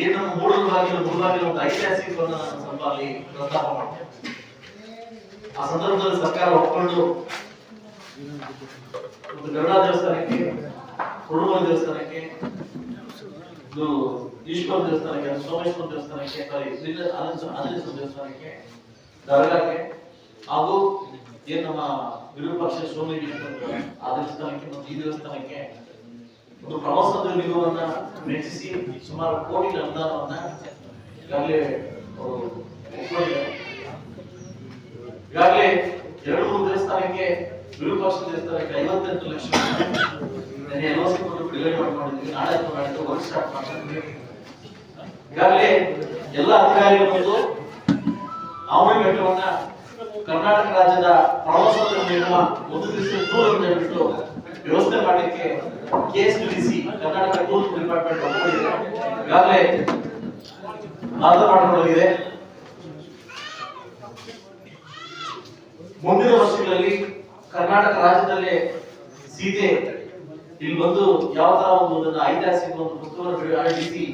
ಏನು ಮೂಡಲ್ ಬಾಗಿಲು ಮುಳುಬಾಗಿಲು ಒಂದು ಐತಿಹಾಸಿಕವನ್ನು ನಾನು ಸ್ವಲ್ಪ ಅಲ್ಲಿ ಪ್ರಸ್ತಾಪ ಮಾಡ್ತೇನೆ. ಆ ಸಂದರ್ಭದಲ್ಲಿ ಸರ್ಕಾರ ಒಪ್ಕೊಂಡು ಒಂದು ಗರುಡ ದೇವಸ್ಥಾನಕ್ಕೆ ಕುರುಬ ದೇವಸ್ಥಾನಕ್ಕೆ ಇದು ಈಶ್ವರ ದೇವಸ್ಥಾನಕ್ಕೆ ಸೋಮೇಶ್ವರ ದೇವಸ್ಥಾನಕ್ಕೆ ಸಾರಿ ದೇವಸ್ಥಾನಕ್ಕೆ, ದರ್ಗಾಕ್ಕೆ, ಹಾಗೂ ಏನು ನಮ್ಮ ವಿರೂಪಾಕ್ಷ ಸೋಮೇಶ್ವರ ಆ ದೇವಸ್ಥಾನಕ್ಕೆ ಮತ್ತು ಈ ದೇವಸ್ಥಾನಕ್ಕೆ ಒಂದು ಪ್ರವಾಸದ ನಿಲುವನ್ನ ಮೆಚ್ಚಿಸಿ ಸುಮಾರು ಕೋಟಿ ಅನುದಾನವನ್ನ ಈಗಾಗಲೇ ಈಗಾಗಲೇ ಎರಡು ಮೂರು ದೇವಸ್ಥಾನಕ್ಕೆ ವಿರೂಪಾಕ್ಷ ದೇವಸ್ಥಾನಕ್ಕೆ ಐವತ್ತೆಂಟು ಲಕ್ಷ ಈಗಾಗಲೇ ಎಲ್ಲ ಅಧಿಕಾರಿಗಳು ಬಂದು ಕರ್ನಾಟಕ ರಾಜ್ಯದ ಪ್ರವಾಸೋದ್ಯಮ ನಿಗಮ ಒಂದು ದಿವಸ ಅಂತ ಹೇಳ್ಬಿಟ್ಟು ವ್ಯವಸ್ಥೆ ಮಾಡಲಿಕ್ಕೆ ಕೆಎಸ್ಡಿಸಿ ಕರ್ನಾಟಕ ಟೂರಿಸಂ ಡಿಪಾರ್ಟ್ಮೆಂಟ್ ಈಗಾಗಲೇ ಈಗಾಗಲೇ ಮಾತನಾಡಿಕೊಳ್ಳಗಿದೆ ಮುಂದಿನ ವರ್ಷಗಳಲ್ಲಿ ಕರ್ನಾಟಕ ರಾಜ್ಯದಲ್ಲೇ ಸೀತೆ ಇಲ್ಲಿ ಬಂದು ಯಾವ ತರ ಒಂದು ಐತಿಹಾಸಿಕ ಒಂದು ಪುಸ್ತಕವನ್ನು ಆಯೋಜಿಸಿ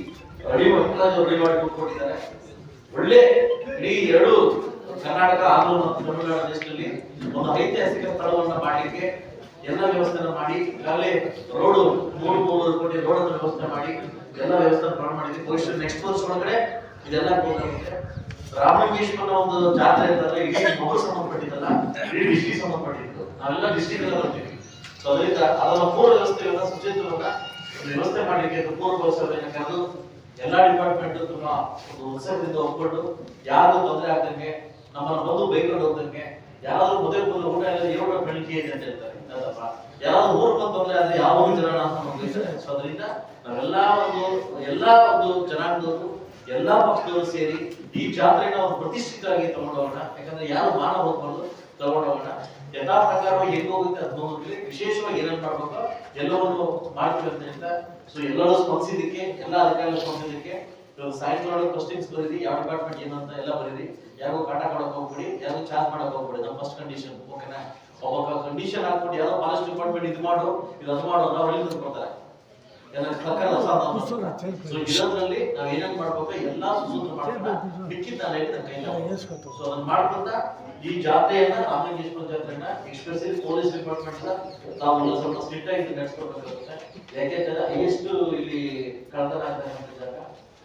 ಅಡಿ ಮಕ್ಕಳಾಜ್ ರೆಡಿ ಮಾಡಿ ಕೊಟ್ಟಿದ್ದಾರೆ ಒಳ್ಳೆ ಇಡೀ ಎರಡು ಕರ್ನಾಟಕ, ಆಂಧ್ರ ಮತ್ತು ತಮಿಳುನಾಡು ದೇಶದಲ್ಲಿ ಒಂದು ಐತಿಹಾಸಿಕ ಸ್ಥಳವನ್ನು ಮಾಡಲಿಕ್ಕೆ ಎಲ್ಲ ವ್ಯವಸ್ಥೆನ ಮಾಡಿ, ಈಗಾಗಲೇ ರೋಡು ಮೂರು ಮೂರು ಕೋಟಿ ರೋಡ್ ವ್ಯವಸ್ಥೆ ಮಾಡಿ, ಎಲ್ಲ ವ್ಯವಸ್ಥೆ ಪ್ರಾರಂಭ ಮಾಡಿದ್ವಿ. ಬಹುಶಃ ನೆಕ್ಸ್ಟ್ ವರ್ಷ ಒಳಗಡೆ ಇದೆಲ್ಲ ರಾಮಲಿಂಗೇಶ್ವರ ಒಂದು ಜಾತ್ರೆ ಅಂತಂದ್ರೆ ಇಡೀ ಮಗು ಸಂಬಂಧಪಟ್ಟಿದ್ದಲ್ಲ ಇಡೀ ಡಿಸ್ಟಿಕ್ ಸಂಬಂಧಪಟ್ಟಿದ್ದು ನಾವೆಲ್ಲ ಡಿಸ್ಟಿಕ್ ಎಲ್ಲ ಬರ್ತೀವಿ. ಸೊ ಅದರಿಂದ ಅದರ ಪೂರ್ವ ವ್ಯವಸ್ಥೆಯನ್ನ ಸುಚೇತವಾಗ ವ್ಯವಸ್ಥೆ ಮಾಡಲಿಕ್ಕೆ ಮೂರು ಪೂರ್ವ ವ್ಯವಸ್ಥೆಯನ್ನು ಕರೆದು ಎಲ್ಲ ಡಿಪಾರ್ಟ್ಮೆಂಟ್ ತುಂಬಾ ಒಂದು ಹೊಸದಿಂದ ಒಪ್ಕೊಂಡು ಯಾರು ತೊಂದರೆ ಆಗ್ದಂಗೆ, ನಮ್ಮನ್ನು ಬಂದು ಬೈಕೊಂಡು ಹೋಗ್ದಂಗೆ ಯಾರಾದ್ರೂ ಮೊದಲು ಮೊದಲು ಊಟ ಏಳು ಬೆಳಿಗ್ಗೆ ಇದೆ ಅಂತ ಹೇಳ್ತಾರೆ. ಯಾರು ಊರು ಊರ್ ಅದು ಯಾವ ಜನ ಅಂತ ನಮ್ಗೆ ಸೊ ಅದರಿಂದ ನಾವೆಲ್ಲಾ ಒಂದು, ಎಲ್ಲಾ ಒಂದು ಜನಾಂಗದವರು, ಎಲ್ಲಾ ಪಕ್ಷದವರು ಸೇರಿ ಈ ಜಾತ್ರೆನ ಒಂದು ಪ್ರತಿಷ್ಠಿತವಾಗಿ ತಗೊಂಡೋಗೋಣ ಯಾಕಂದ್ರೆ ಯಾರು ಮಾನ ಹೋಗ್ಬಾರ್ದು ತಗೊಂಡೋಗೋಣ ಯಥಾ ಪ್ರಕಾರವಾಗಿ ಹೆಂಗ್ ಹೋಗುತ್ತೆ ಅದ್ ನೋಡಿದ್ರೆ ವಿಶೇಷವಾಗಿ ಏನೇನ್ ಮಾಡ್ಬೇಕು ಮಾಡ್ತೀವಿ ಅಂತ ಸೊ ಎಲ್ಲರೂ ಸ್ಪರ್ಧಿಸಿದ್ದಕ್ಕೆ ಎಲ್ಲ ಅಧಿಕಾರಿಗಳು ಸ್ಪಂದಿಸಿದಕ್ಕೆ ಸಾಯಂಕಾಲ ಬರೀರಿ ಯಾವ ಡಿಪಾರ್ಟ್ಮೆಂಟ್ ಏನು ಅಂತ ಎಲ್ಲ ಬರೀರಿ. ಯಾರಿಗೂ ಕಾಟ ಕೊಡಕ್ ಹೋಗ್ಬೇಡಿ. ಚಾರ್ಜ್ ಮಾಡಕ್ ಹೋಗ್ಬೇಡಿ ನಮ್ಮ ಫಸ್ಟ್ ಕಂಡೀಷನ್ ಓಕೆನಾ ಒಬ್ಬ ಕಂಡೀಷನ್ ಹಾಕ್ಬಿಟ್ಟು ಯಾವ್ದೋ ಫಾರೆಸ್ಟ್ ಡಿಪಾರ್ಟ್ಮೆಂಟ್ ಇದು ಮಾಡು ಇದು ಅದು ಮಾಡು ಅಂತ ಅವ್ರು. ಸೊ ಇದರಲ್ಲಿ ನಾವ್. ಏನೇನ್ ಮಾಡ್ಬೇಕು ಎಲ್ಲಾ ಸುಸೂತ್ರ ಮಾಡ್ಕೊಂಡ ಮಿಕ್ಕಿದ್ದ ನಾನು ಹೇಳಿದ ಕೈಲ ಸೊ ಅದನ್ನ ಮಾಡ್ಕೊಂಡ ಈ ಜಾತ್ರೆಯನ್ನ ರಾಮಲಿಂಗೇಶ್ವರ ಜಾತ್ರೆಯನ್ನ ಎಕ್ಸ್ಪ್ರೆಸಿವ್ ಪೊಲೀಸ್ ಡಿಪಾರ್ಟ್ಮೆಂಟ್ ನಾವು ಸ್ವಲ್ಪ ಸ್ಟ್ರಿಕ್ಟ್ ಆಗಿ ಯಾಕೆಂದ್ರೆ ಹೈಯೆಸ್ಟ್ ಇಲ್ಲಿ ಕಳ್ತನ ಆಗ್ತಾ ಜಾಗ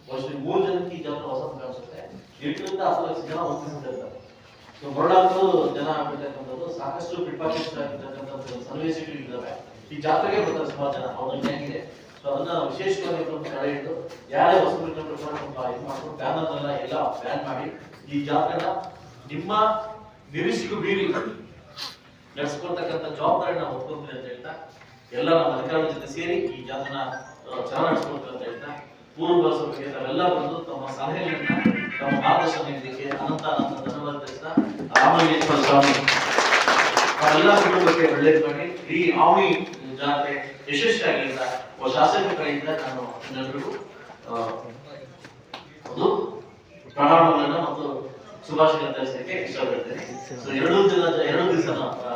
ಬಹುಶಃ ಮೂರು ಜನಕ್ಕೆ ಈ ಜಾತ್ರೆ ಹೊಸ ಕಾಣಿಸುತ್ತೆ ಎಂಟರಿಂದ ಹತ್ತು ಲಕ್ಷ ಜನ ಸೊ ಬರೋಡಾದ್ರು ಜನ ಆಗ್ಬಿಟ್ಟಕ್ಕಂಥದ್ದು ಸಾಕಷ್ಟು ಪಿಟ್ಪಾಕೆಟ್ಸ್ ಆಗಿರ್ತಕ್ಕಂಥದ್ದು ಸನ್ನಿವೇಶಗಳು ಇದ್ದಾವೆ. ಈ ಜಾತ್ರೆಗೆ ಬರ್ತಾರೆ ಸುಮಾರು ಜನ ಅವ್ರಲ್ಲಿ ಹೆಂಗಿದೆ ಸೊ ಅದನ್ನ ವಿಶೇಷವಾಗಿ ತಡೆ ಇಟ್ಟು ಯಾರೇ ವಸ್ತು ಸ್ವಲ್ಪ ಇದು ಮಾಡ್ಕೊಂಡು ಬ್ಯಾನರ್ ಎಲ್ಲ ಬ್ಯಾನ್ ಮಾಡಿ ಈ ಜಾತ್ರೆನ ನಿಮ್ಮ ನಿರೀಕ್ಷೆಗೂ ಮೀರಿ ನಡೆಸ್ಕೊಳ್ತಕ್ಕಂಥ ಜವಾಬ್ದಾರಿ ನಾವು ಒಪ್ಕೊಂತೀವಿ ಅಂತ ಹೇಳ್ತಾ, ಎಲ್ಲ ನಮ್ಮ ಅಧಿಕಾರಿಗಳ ಜೊತೆ ಸೇರಿ ಈ ಜಾತ್ರೆನ ಚೆನ್ನಾಗಿ ನಡೆಸ್ಕೊಳ್ತೀವಿ ಅಂತ ಹೇಳ್ತಾ ಪೂರ್ವ ಬಗ್ಗೆ ತಾವೆಲ್ಲ ಬಂದು ತಮ್ಮ ಸಲಹೆಗಳನ್ನ ತಮ್ಮ ಆದರ್ಶ ನೀಡಲಿಕ್ಕೆ ಅನಂತ ನಮ್ಮ ಧನ್ಯವಾದ ರಾಮಲಿಂಗೇಶ್ವರ ಸ್ವಾಮಿ. ಅವರೆಲ್ಲ ಕುಟುಂಬಕ್ಕೆ ಒಳ್ಳೇದು ಮಾಡಿ. ಈ ಆವಿ ಜನತೆ ಯಶಸ್ವಿಯಾಗಲಿ ಶಾಸಕ ಕಡೆಯಿಂದ ನಾನು ಆ, ಒಂದು ಪ್ರಣಾಮಗಳನ್ನ ಮತ್ತು ಶುಭಾಶಯ ತಿಳಿಸಲಿಕ್ಕೆ ಇಷ್ಟಪಡ್ತೇನೆ. ಸೊ ಎರಡು ದಿನ ಎರಡು ದಿವಸ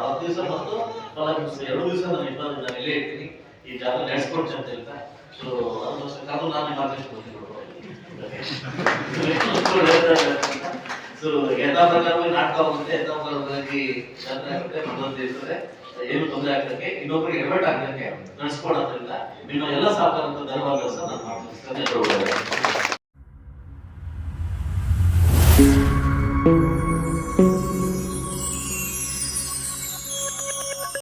ಹತ್ತು ದಿವಸ ಮತ್ತು ನಾಲ್ಕು ದಿವಸ ಎರಡು ದಿವಸ ನಾನು ಇಬ್ಬರು ನಾನು ಇಲ್ಲೇ ಇರ್ತೀನಿ. ಈ ಜಾತ್ರೆ ನಡೆಸ್ಕೊಡ್ತೀನಿ ಅಂತ ಹೇಳ್ತಾ. ಸೊ ಅದಕ್ಕೋಸ್ಕರ ಅದು ನಾನು ಮಾತಾಡ್ಸ್ಕೊಡ್ತೀನಿ ಸೊ ಯಥಾ ಪ್ರಕಾರವಾಗಿ ನಾಟಕ ಆಗುತ್ತೆ ಯಥಾ ಪ್ರಕಾರವಾಗಿ ಆಗುತ್ತೆ, ಮನೋರಂಜನೆ ಇರ್ತದೆ ಏನು ತೊಂದರೆ ಆಗ್ತಕ್ಕೆ ಇನ್ನೊಬ್ಬರಿಗೆ ಎಫೆಕ್ಟ್ ಆಗ್ತಕ್ಕೆ ನಡೆಸ್ಕೊಡೋದ್ರಿಂದ ನಿಮ್ಮ ಎಲ್ಲ ಸಹಕಾರಂತ ಧನ್ಯವಾದ ಸಹ ನಾನು ಮಾಡ್ತೀನಿ ಧನ್ಯವಾದಗಳು.